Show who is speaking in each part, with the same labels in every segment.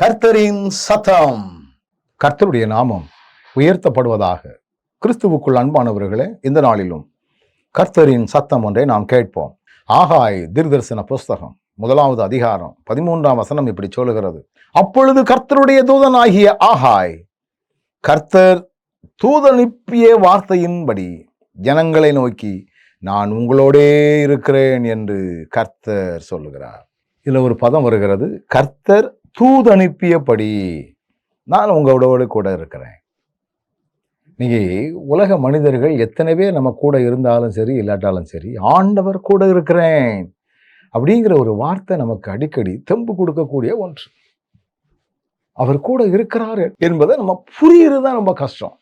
Speaker 1: கர்த்தரின் சத்தம். கர்த்தருடைய நாமம் உயர்த்தப்படுவதாக கிறிஸ்துவுக்குள் அன்பானவர்களே இந்த நாளிலும் கர்த்தரின் சத்தம் ஒன்றை நாம் கேட்போம். ஆகாய் தீர்தர்சன புஸ்தகம் முதலாவது அதிகாரம் பதிமூன்றாம் வசனம் இப்படி சொல்லுகிறது. அப்பொழுது கர்த்தருடைய தூதனாகிய ஆகாய் கர்த்தர் தூதனுப்பிய வார்த்தையின்படி ஜனங்களை நோக்கி நான் உங்களோடே இருக்கிறேன் என்று கர்த்தர் சொல்லுகிறார். இதில் ஒரு பதம் வருகிறது. கர்த்தர் தூதனுப்பியபடி நான் உங்களோடு கூட இருக்கிறேன். இன்னைக்கு உலக மனிதர்கள் எத்தனை பேர் நம்ம கூட இருந்தாலும் சரி இல்லாட்டாலும் சரி ஆண்டவர் கூட இருக்கிறேன் அப்படிங்கிற ஒரு வார்த்தை நமக்கு அடிக்கடி தெம்பு கொடுக்கக்கூடிய ஒன்று. அவர் கூட இருக்கிறார் என்பதை நம்ம புரியுறது தான் ரொம்ப கஷ்டம்.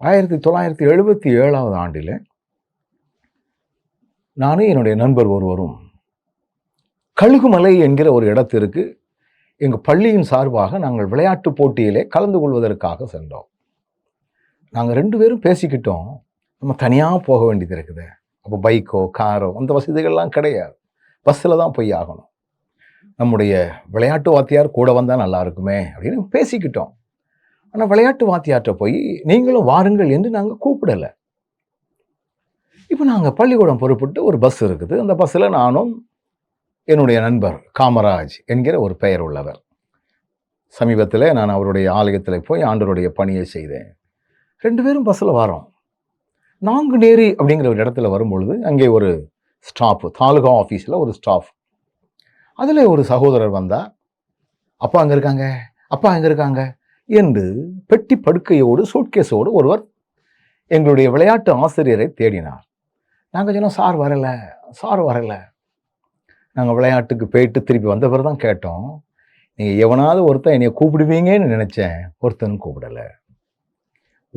Speaker 1: ஆயிரத்தி தொள்ளாயிரத்தி எழுபத்தி ஏழாவது ஆண்டில் நானும் என்னுடைய நண்பர் ஒருவரும் கழுகுமலை என்கிற ஒரு இடத்திற்கு எங்கள் பள்ளியின் சார்பாக நாங்கள் விளையாட்டு போட்டியிலே கலந்து கொள்வதற்காக சென்றோம். நாங்கள் ரெண்டு பேரும் பேசிக்கிட்டோம். நம்ம தனியாக போக வேண்டியது இருக்குது. அப்போ பைக்கோ காரோ அந்த வசதிகள்லாம் கிடையாது. பஸ்ஸில் தான் போய் ஆகணும். நம்முடைய விளையாட்டு வாத்தியார் கூட வந்தால் நல்லா இருக்குமே அப்படின்னு பேசிக்கிட்டோம். ஆனால் விளையாட்டு வாத்தியார்கிட்ட போய் நீங்களும் வாருங்கள் என்று நாங்கள் கூப்பிடலை. இப்போ நாங்கள் பள்ளிக்கூடம் பொறுப்பிட்டு ஒரு பஸ் இருக்குது. அந்த பஸ்ஸில் நானும் என்னுடைய நண்பர் காமராஜ் என்கிற ஒரு பெயர் உள்ளவர். சமீபத்தில் நான் அவருடைய ஆலயத்தில் போய் ஆண்டவருடைய பணியை செய்தேன். ரெண்டு பேரும் பஸ்ஸில் வரோம். நாங்குநேரி அப்படிங்கிற ஒரு இடத்துல வரும்பொழுது அங்கே ஒரு ஸ்டாஃப் தாலுகா ஆஃபீஸில் ஒரு ஸ்டாஃப் அதில் ஒரு சகோதரர் வந்தார். அப்பா அங்கே இருக்காங்க? அப்பா அங்கே இருக்காங்க? என்று பெட்டி படுக்கையோடு சூட்கேஸோடு ஒருவர் எங்களுடைய விளையாட்டு ஆசிரியரை தேடினார். நாங்கள் சொன்னோம் சார் வரலை சார் வரலை. நாங்கள் விளையாட்டுக்கு போயிட்டு திருப்பி வந்த பிறகு தான் கேட்டோம். நீங்கள் எவனாவது ஒருத்தன் என்னை கூப்பிடுவீங்கன்னு நினச்சேன். ஒருத்தனும் கூப்பிடலை.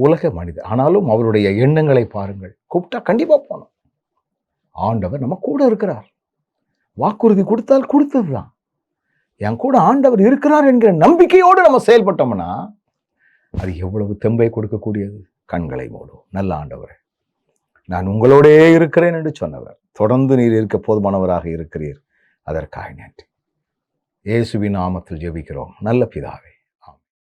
Speaker 1: உலக மனிதர். ஆனாலும் அவருடைய எண்ணங்களை பாருங்கள். கூப்பிட்டா கண்டிப்பாக போகணும். ஆண்டவர் நம்ம கூட இருக்கிறார். வாக்குறுதி கொடுத்தால் கொடுத்தது தான் என் கூட ஆண்டவர் இருக்கிறார் என்கிற நம்பிக்கையோடு நம்ம செயல்பட்டோம்னா அது எவ்வளவு தெம்பை கொடுக்கக்கூடியது? கண்களை மூடும் நல்ல ஆண்டவர் நான் உங்களோடே இருக்கிறேன் என்று சொன்னவர். தொடர்ந்து நீர் இருக்க போதுமானவராக இருக்கிறீர். அதற்காக நன்றி. இயேசுவின் நாமத்தில் ஜெபிக்கிறோம். நல்ல பிதாவே